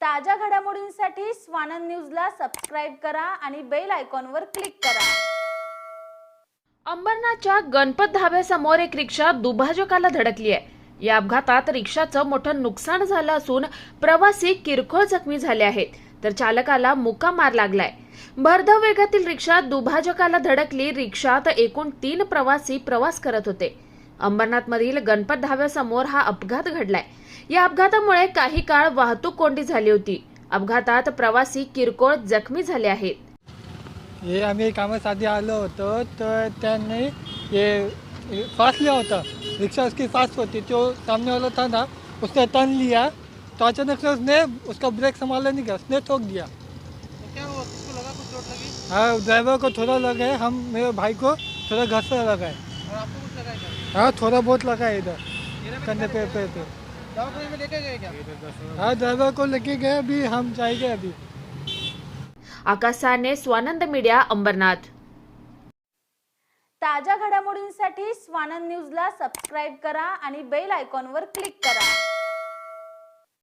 ताज्या घडामोडींसाठी स्वानंद न्यूजला सबस्क्राईब करा आणि बेल आयकॉनवर क्लिक करा. अंबरनाथच्या गणपत धाब्यासमोर एक रिक्षा दुभाजकाला धडकली आहे. या अपघातात रिक्षाचं मोठं नुकसान झालं असून प्रवासी किरकोळ जखमी झाले आहेत. तर चालकाला मुका मार लागलाय. भरधाव वेगातील रिक्षा दुभाजकाला धडकली. रिक्षात एकूण तीन प्रवासी प्रवास करत होते. अंबरनाथमधील गणपत धाब्यासमोर हा अपघात घडलाय. या अपघातामुळे काही काळ वाहतूक कोंडी झाली होती. अपघातात प्रवासी किरकोळ जखमी झाले आहेत. हे आम्ही कामासाठी आलो होतो तर त्यांनी ये फास्ट लिया होता. रिक्शा उसकी फास्ट होती जो सामने वाला था ना उसने टर्न लिया तो अचानक से उसने उसका ब्रेक संभाला नहीं गया उसने ठोक दिया। क्या हुआ? किसको लगा कुछ चोट लगी? हाँ ड्राइवर को थोड़ा लगा है हम मेरे भाई को थोड़ा घर से लगा है और आपको कुछ लगा है थोड़ा बहुत लगा है इधर। कंधे पे पे पे। दवाखाने में लेके गए क्या? हाँ ड्राइवर को लेके गए अभी हम जाएंगे अभी। आकाश साने स्वानंद मीडिया अंबरनाथ। ताज्या घडामोडींसाठी स्वानंद न्यूजला सबस्क्राईब करा आणि बेल आयकॉनवर क्लिक करा.